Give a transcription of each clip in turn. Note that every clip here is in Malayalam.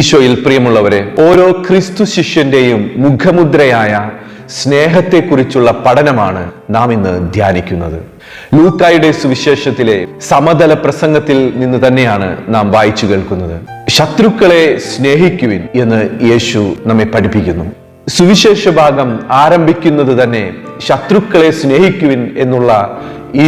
ഈശോയിൽ പ്രിയമുള്ളവരെ ഓരോ ക്രിസ്തു ശിഷ്യന്റെയും മുഖമുദ്രയായ സ്നേഹത്തെക്കുറിച്ചുള്ള പഠനമാണ് നാം ഇന്ന് ധ്യാനിക്കുന്നത്. ലൂക്കായുടെ സുവിശേഷത്തിലെ സമതല പ്രസംഗത്തിൽ നിന്ന് തന്നെയാണ് നാം വായിച്ചു കേൾക്കുന്നത്. ശത്രുക്കളെ സ്നേഹിക്കുവിൻ എന്ന് യേശു നമ്മെ പഠിപ്പിക്കുന്നു. സുവിശേഷ ഭാഗം ആരംഭിക്കുന്നത് തന്നെ ശത്രുക്കളെ സ്നേഹിക്കുവിൻ എന്നുള്ള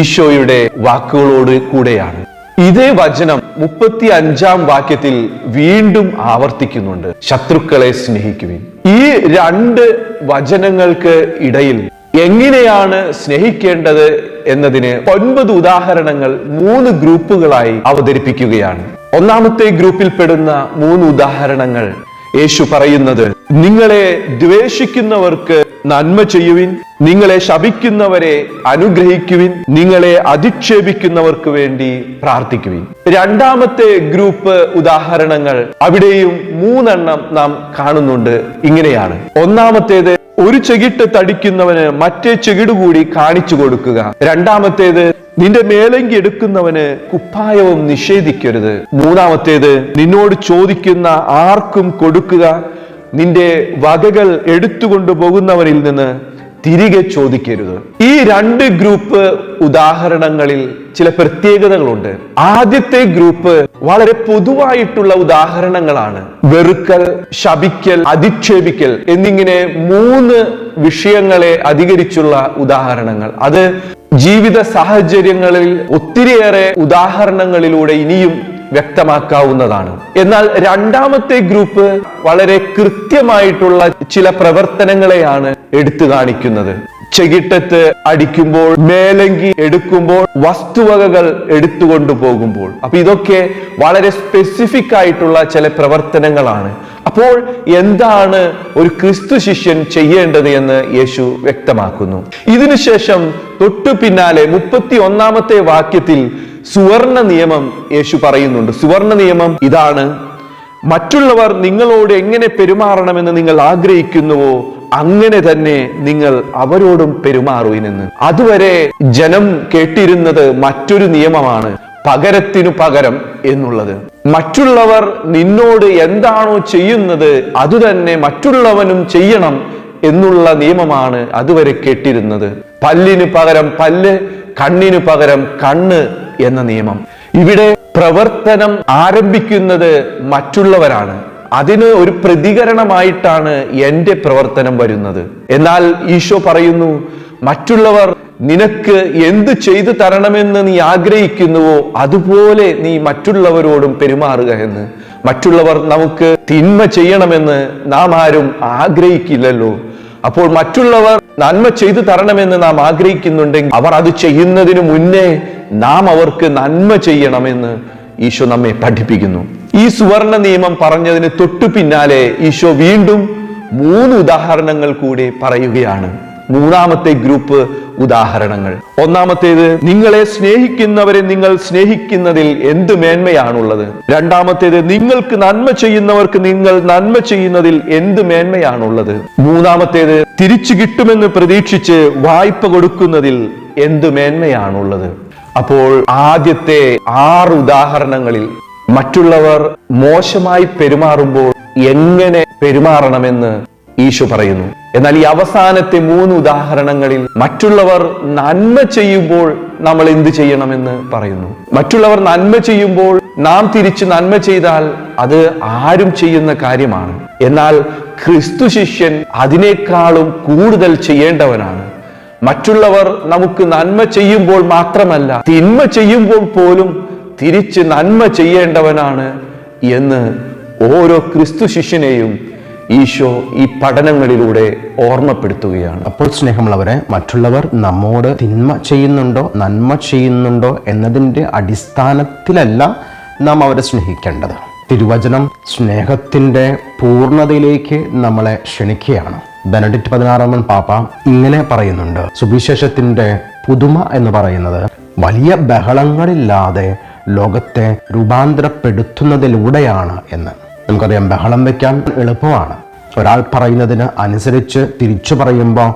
ഈശോയുടെ വാക്കുകളോട് കൂടെയാണ്. ഇതേ വചനം മുപ്പത്തി അഞ്ചാം വാക്യത്തിൽ വീണ്ടും ആവർത്തിക്കുന്നുണ്ട്. ശത്രുക്കളെ സ്നേഹിക്കുവിൻ. ഈ രണ്ട് വചനങ്ങൾക്ക് ഇടയിൽ എങ്ങനെയാണ് സ്നേഹിക്കേണ്ടത് എന്നതിന് ഒൻപത് ഉദാഹരണങ്ങൾ മൂന്ന് ഗ്രൂപ്പുകളായി അവതരിപ്പിക്കുകയാണ്. ഒന്നാമത്തെ ഗ്രൂപ്പിൽ പെടുന്ന മൂന്ന് ഉദാഹരണങ്ങൾ യേശു പറയുന്നത് നിങ്ങളെ ദ്വേഷിക്കുന്നവർക്ക് നന്മ ചെയ്യുവിൻ നിങ്ങളെ ശപിക്കുന്നവരെ അനുഗ്രഹിക്കുവിൻ നിങ്ങളെ അധിക്ഷേപിക്കുന്നവർക്ക് വേണ്ടി പ്രാർത്ഥിക്കുവിൻ. രണ്ടാമത്തെ ഗ്രൂപ്പ് ഉദാഹരണങ്ങൾ അവിടെയും മൂന്നെണ്ണം നാം കാണുന്നുണ്ട്. ഇങ്ങനെയാണ്. ഒന്നാമത്തേത് ഒരു ചെകിട്ട് തടിക്കുന്നവന് മറ്റേ ചെകിട് കൂടി കാണിച്ചു കൊടുക്കുക. രണ്ടാമത്തേത് നിന്റെ മേലങ്കി എടുക്കുന്നവന് കുപ്പായവും നിഷേധിക്കരുത്. മൂന്നാമത്തേത് നിന്നോട് ചോദിക്കുന്ന ആർക്കും കൊടുക്കുക നിന്റെ വകകൾ എടുത്തുകൊണ്ടു പോകുന്നവരിൽ നിന്ന് തിരികെ ചോദിക്കരുത്. ഈ രണ്ട് ഗ്രൂപ്പ് ഉദാഹരണങ്ങളിൽ ചില പ്രത്യേകതകളുണ്ട്. ആദ്യത്തെ ഗ്രൂപ്പ് വളരെ പൊതുവായിട്ടുള്ള ഉദാഹരണങ്ങളാണ്. വെറുക്കൽ ശപിക്കൽ അധിക്ഷേപിക്കൽ എന്നിങ്ങനെ മൂന്ന് വിഷയങ്ങളെ അധികരിച്ചുള്ള ഉദാഹരണങ്ങൾ. അത് ജീവിത സാഹചര്യങ്ങളിൽ ഒത്തിരിയേറെ ഉദാഹരണങ്ങളിലൂടെ ഇനിയും വ്യക്തമാക്കാവുന്നതാണ്. എന്നാൽ രണ്ടാമത്തെ ഗ്രൂപ്പ് വളരെ കൃത്യമായിട്ടുള്ള ചില പ്രവർത്തനങ്ങളെയാണ് എടുത്തു കാണിക്കുന്നത്. ചെകിട്ടത്ത് അടിക്കുമ്പോൾ മേലങ്കി എടുക്കുമ്പോൾ വസ്തുവകകൾ എടുത്തുകൊണ്ടു പോകുമ്പോൾ അപ്പൊ ഇതൊക്കെ വളരെ സ്പെസിഫിക് ആയിട്ടുള്ള ചില പ്രവർത്തനങ്ങളാണ്. അപ്പോൾ എന്താണ് ഒരു ക്രിസ്തു ശിഷ്യൻ ചെയ്യേണ്ടത് എന്ന് യേശു വ്യക്തമാക്കുന്നു. ഇതിനുശേഷം തൊട്ടു പിന്നാലെ മുപ്പത്തി ഒന്നാമത്തെ വാക്യത്തിൽ സുവർണ നിയമം യേശു പറയുന്നുണ്ട്. സുവർണ നിയമം ഇതാണ്. മറ്റുള്ളവർ നിങ്ങളോട് എങ്ങനെ പെരുമാറണമെന്ന് നിങ്ങൾ ആഗ്രഹിക്കുന്നുവോ അങ്ങനെ തന്നെ നിങ്ങൾ അവരോടും പെരുമാറുവിനെന്ന്. അതുവരെ ജനം കേട്ടിരുന്നത് മറ്റൊരു നിയമമാണ് പകരത്തിനു പകരം എന്നുള്ളത്. മറ്റുള്ളവർ നിന്നോട് എന്താണോ ചെയ്യുന്നത് അതുതന്നെ മറ്റുള്ളവനും ചെയ്യണം എന്നുള്ള നിയമമാണ് അതുവരെ കേട്ടിരുന്നത്. പല്ലിന് പകരം പല്ല് കണ്ണിന് പകരം കണ്ണ് എന്ന നിയമം. ഇവിടെ പ്രവർത്തനം ആരംഭിക്കുന്നത് മറ്റുള്ളവരാണ്. അതിന് ഒരു പ്രതികരണമായിട്ടാണ് എന്റെ പ്രവർത്തനം വരുന്നത്. എന്നാൽ ഈശോ പറയുന്നു മറ്റുള്ളവർ നിനക്ക് എന്ത് ചെയ്തു തരണമെന്ന് നീ ആഗ്രഹിക്കുന്നുവോ അതുപോലെ നീ മറ്റുള്ളവരോടും പെരുമാറുക എന്ന്. മറ്റുള്ളവർ നമുക്ക് തിന്മ ചെയ്യണമെന്ന് നാം ആരും ആഗ്രഹിക്കില്ലല്ലോ. അപ്പോൾ മറ്റുള്ളവർ നന്മ ചെയ്തു തരണമെന്ന് നാം ആഗ്രഹിക്കുന്നുണ്ടെങ്കിൽ അവർ അത് ചെയ്യുന്നതിന് മുന്നേ നാം അവർക്ക് നന്മ ചെയ്യണമെന്ന് ഈശോ നമ്മെ പഠിപ്പിക്കുന്നു. ഈ സുവർണ നിയമം പറഞ്ഞതിന് തൊട്ടു പിന്നാലെ ഈശോ വീണ്ടും മൂന്ന് ഉദാഹരണങ്ങൾ കൂടി പറയുകയാണ്. മൂന്നാമത്തെ ഗ്രൂപ്പ് ഉദാഹരണങ്ങൾ. ഒന്നാമത്തേത് നിങ്ങളെ സ്നേഹിക്കുന്നവരെ നിങ്ങൾ സ്നേഹിക്കുന്നതിൽ എന്ത് മേന്മയാണുള്ളത്? രണ്ടാമത്തേത് നിങ്ങൾക്ക് നന്മ ചെയ്യുന്നവർക്ക് നിങ്ങൾ നന്മ ചെയ്യുന്നതിൽ എന്ത് മേന്മയാണുള്ളത്? മൂന്നാമത്തേത് തിരിച്ചു കിട്ടുമെന്ന് പ്രതീക്ഷിച്ച് വായ്പ കൊടുക്കുന്നതിൽ എന്ത് മേന്മയാണുള്ളത്? അപ്പോൾ ആദ്യത്തെ ആറ് ഉദാഹരണങ്ങളിൽ മറ്റുള്ളവർ മോശമായി പെരുമാറുമ്പോൾ എങ്ങനെ പെരുമാറണമെന്ന് ഈശോ പറയുന്നു. എന്നാൽ ഈ അവസാനത്തെ മൂന്ന് ഉദാഹരണങ്ങളിൽ മറ്റുള്ളവർ നന്മ ചെയ്യുമ്പോൾ നമ്മൾ എന്ത് ചെയ്യണമെന്ന് പറയുന്നു. മറ്റുള്ളവർ നന്മ ചെയ്യുമ്പോൾ നാം തിരിച്ച് നന്മ ചെയ്താൽ അത് ആരും ചെയ്യുന്ന കാര്യമാണ്. എന്നാൽ ക്രിസ്തു ശിഷ്യൻ അതിനേക്കാളും കൂടുതൽ ചെയ്യേണ്ടവനാണ്. മറ്റുള്ളവർ നമുക്ക് നന്മ ചെയ്യുമ്പോൾ മാത്രമല്ല തിന്മ ചെയ്യുമ്പോൾ പോലും തിരിച്ച് നന്മ ചെയ്യേണ്ടവനാണ് എന്ന് ഓരോ ക്രിസ്തു ശിഷ്യനെയും ഈശോ ഈ പഠനങ്ങളിലൂടെ ഓർമ്മപ്പെടുത്തുകയാണ്. അപ്പോൾ സ്നേഹമുള്ളവരെ മറ്റുള്ളവർ നമ്മോട് തിന്മ ചെയ്യുന്നുണ്ടോ നന്മ ചെയ്യുന്നുണ്ടോ എന്നതിന്റെ അടിസ്ഥാനത്തിലല്ല നാം അവരെ സ്നേഹിക്കേണ്ടത്. തിരുവചനം സ്നേഹത്തിന്റെ പൂർണതയിലേക്ക് നമ്മളെ ക്ഷണിക്കുകയാണ്. ബെനഡിക്റ്റ് പതിനാറാമൻ പാപ്പ ഇങ്ങനെ പറയുന്നുണ്ട്. സുവിശേഷത്തിന്റെ പുതുമ എന്ന് പറയുന്നത് വലിയ ബഹളങ്ങളില്ലാതെ ലോകത്തെ രൂപാന്തരപ്പെടുത്തുന്നതിലൂടെയാണ് എന്ന്. നമുക്കറിയാം ബഹളം വെക്കാൻ എളുപ്പമാണ്. ഒരാൾ പറയുന്നതിന് അനുസരിച്ച് തിരിച്ചു പറയുമ്പോൾ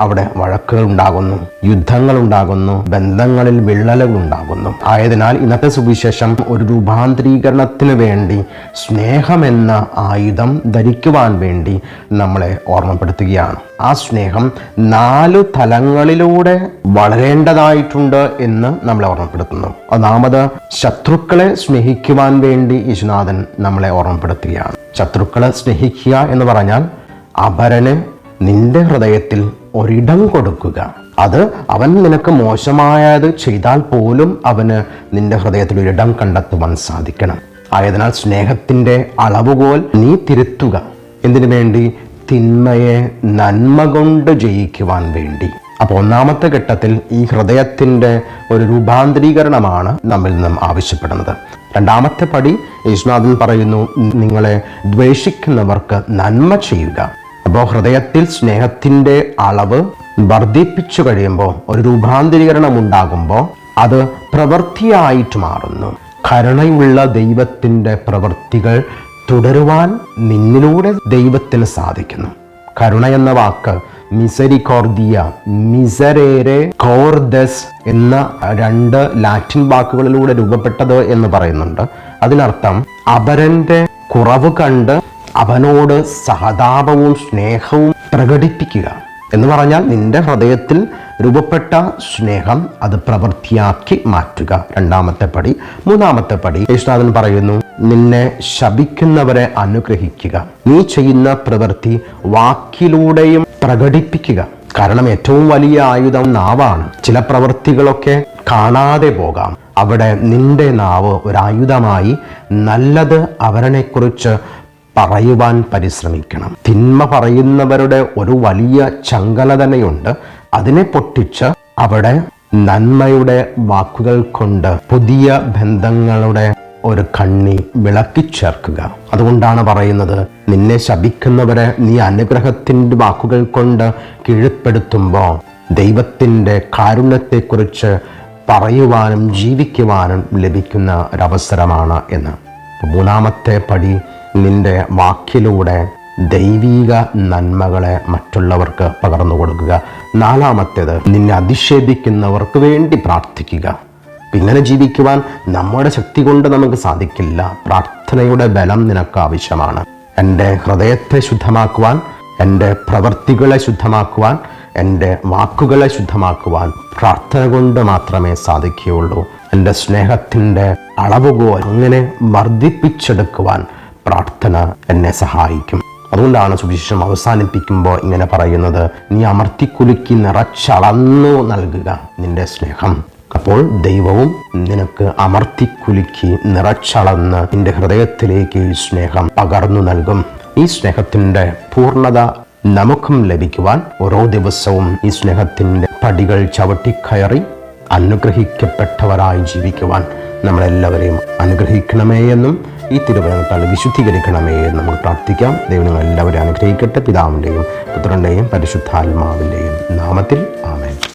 അവിടെ വഴക്കുകൾ ഉണ്ടാകുന്നു യുദ്ധങ്ങൾ ഉണ്ടാകുന്നു ബന്ധങ്ങളിൽ വിള്ളലുകൾ ഉണ്ടാകുന്നു ആയതിനാൽ ഇന്നത്തെ സുവിശേഷം ഒരു രൂപാന്തരീകരണത്തിന് വേണ്ടി സ്നേഹമെന്ന ആയുധം ധരിക്കുവാൻ വേണ്ടി നമ്മളെ ഓർമ്മപ്പെടുത്തുകയാണ്. ആ സ്നേഹം നാല് തലങ്ങളിലൂടെ വളരേണ്ടതായിട്ടുണ്ട് എന്ന് നമ്മളെ ഓർമ്മപ്പെടുത്തുന്നു. ഒന്നാമത് ശത്രുക്കളെ സ്നേഹിക്കുവാൻ വേണ്ടി യേശുനാഥൻ നമ്മളെ ഓർമ്മപ്പെടുത്തുകയാണ്. ശത്രുക്കളെ സ്നേഹിക്കുക എന്ന് പറഞ്ഞാൽ അപരന് നിന്റെ ഹൃദയത്തിൽ ഒരിടം കൊടുക്കുക. അത് അവൻ നിനക്ക് മോശമായത് ചെയ്താൽ പോലും അവന് നിന്റെ ഹൃദയത്തിൽ ഒരിടം കണ്ടെത്തുവാൻ സാധിക്കണം. ആയതിനാൽ സ്നേഹത്തിന്റെ അളവുകോൽ നീ തിരുത്തുക. എന്തിനു വേണ്ടി? തിന്മയെ നന്മ കൊണ്ട് ജയിക്കുവാൻ വേണ്ടി. അപ്പോൾ ഒന്നാമത്തെ ഘട്ടത്തിൽ ഈ ഹൃദയത്തിന്റെ ഒരു രൂപാന്തരീകരണമാണ് നമ്മിൽ നിന്നും ആവശ്യപ്പെടുന്നത്. രണ്ടാമത്തെ പടി യേശുനാഥൻ പറയുന്നു നിങ്ങളെ ദ്വേഷിക്കുന്നവർക്ക് നന്മ ചെയ്യുക. അപ്പോൾ ഹൃദയത്തിൽ സ്നേഹത്തിന്റെ അളവ് വർദ്ധിപ്പിച്ചു കഴിയുമ്പോൾ ഒരു രൂപാന്തരീകരണം ഉണ്ടാകുമ്പോൾ അത് പ്രവൃത്തിയായിട്ട് മാറുന്നു. കരുണയുള്ള ദൈവത്തിന്റെ പ്രവൃത്തികൾ തുടരുവാൻ നിന്നിലൂടെ ദൈവത്തിന് സാധിക്കുന്നു. കരുണ എന്ന വാക്ക് മിസരിക്കോർദിയ മിസരേരെ കോർദസ് എന്ന രണ്ട് ലാറ്റിൻ വാക്കുകളിലൂടെ രൂപപ്പെട്ടത് എന്ന് പറയുന്നുണ്ട്. അതിനർത്ഥം അപരന്റെ കുറവ് കണ്ട് അവനോട് സഹതാപവും സ്നേഹവും പ്രകടിപ്പിക്കുക എന്ന് പറഞ്ഞാൽ നിന്റെ ഹൃദയത്തിൽ രൂപപ്പെട്ട സ്നേഹം അത് പ്രവൃത്തിയാക്കി മാറ്റുക. രണ്ടാമത്തെ പടി. മൂന്നാമത്തെ പടി. യേശുനാഥൻ പറയുന്നു നിന്നെ ശപിക്കുന്നവരെ അനുഗ്രഹിക്കുക. നീ ചെയ്യുന്ന പ്രവൃത്തി വാക്കിലൂടെയും പ്രകടിപ്പിക്കുക. കാരണം ഏറ്റവും വലിയ ആയുധം നാവാണ്. ചില പ്രവൃത്തികളൊക്കെ കാണാതെ പോകാം. അവിടെ നിന്റെ നാവ് ഒരായുധമായി. നല്ലത് അവരനെക്കുറിച്ച് പറയുവാൻ പരിശ്രമിക്കണം. തിന്മ പറയുന്നവരുടെ ഒരു വലിയ ചങ്കല തന്നെയുണ്ട്. അതിനെ പൊട്ടിച്ച് അവിടെ നന്മയുടെ വാക്കുകൾ കൊണ്ട് പുതിയ ബന്ധങ്ങളുടെ ഒരു കണ്ണി വിളക്കി ചേർക്കുക. അതുകൊണ്ടാണ് പറയുന്നത് നിന്നെ ശപിക്കുന്നവരെ നീ അനുഗ്രഹത്തിന്റെ വാക്കുകൾ കൊണ്ട് കീഴ്പ്പെടുത്തുമ്പോൾ ദൈവത്തിന്റെ കാരുണ്യത്തെക്കുറിച്ച് പറയുവാനും ജീവിക്കുവാനും ലഭിക്കുന്ന ഒരവസരമാണ് എന്ന്. മൂന്നാമത്തെ പടി നിന്റെ വാക്കിലൂടെ ദൈവീക നന്മകളെ മറ്റുള്ളവർക്ക് പകർന്നു കൊടുക്കുക. നാലാമത്തേത് നിന്നെ അധിക്ഷേപിക്കുന്നവർക്ക് വേണ്ടി പ്രാർത്ഥിക്കുക. ഇങ്ങനെ ജീവിക്കുവാൻ നമ്മുടെ ശക്തി കൊണ്ട് നമുക്ക് സാധിക്കില്ല. പ്രാർത്ഥനയുടെ ബലം നിനക്ക് ആവശ്യമാണ്. എന്റെ ഹൃദയത്തെ ശുദ്ധമാക്കുവാൻ എന്റെ പ്രവൃത്തികളെ ശുദ്ധമാക്കുവാൻ എന്റെ വാക്കുകളെ ശുദ്ധമാക്കുവാൻ പ്രാർത്ഥന കൊണ്ട് മാത്രമേ സാധിക്കുകയുള്ളൂ. എന്റെ സ്നേഹത്തിന്റെ അളവുകോ അങ്ങനെ വർദ്ധിപ്പിച്ചെടുക്കുവാൻ പ്രാർത്ഥന എന്നെ സഹായിക്കും. അതുകൊണ്ടാണ് സുവിശേഷം അവസാനിപ്പിക്കുമ്പോൾ ഇങ്ങനെ പറയുന്നത് നീ അമർത്തിക്കുലുക്കി നിറച്ചളന്നു നൽകുക നിന്റെ സ്നേഹം. അപ്പോൾ ദൈവവും നിനക്ക് അമർത്തിക്കുലുക്കി നിറച്ചളന്ന് നിന്റെ ഹൃദയത്തിലേക്ക് ഈ സ്നേഹം പകർന്നു നൽകും. ഈ സ്നേഹത്തിന്റെ പൂർണത നമുക്കും ലഭിക്കുവാൻ ഓരോ ദിവസവും ഈ സ്നേഹത്തിന്റെ പടികൾ ചവിട്ടിക്കയറി അനുഗ്രഹിക്കപ്പെട്ടവരായി ജീവിക്കുവാൻ നമ്മളെല്ലാവരെയും അനുഗ്രഹിക്കണമേ എന്നും ഈ തിരുവനന്തപുരത്താൽ വിശുദ്ധീകരിക്കണമേ എന്ന് നമുക്ക് പ്രാർത്ഥിക്കാം. ദൈവം എല്ലാവരും അനുഗ്രഹിക്കട്ടെ. പിതാവിന്റെയും പുത്രന്റെയും പരിശുദ്ധാത്മാവിന്റെയും നാമത്തിൽ ആമേ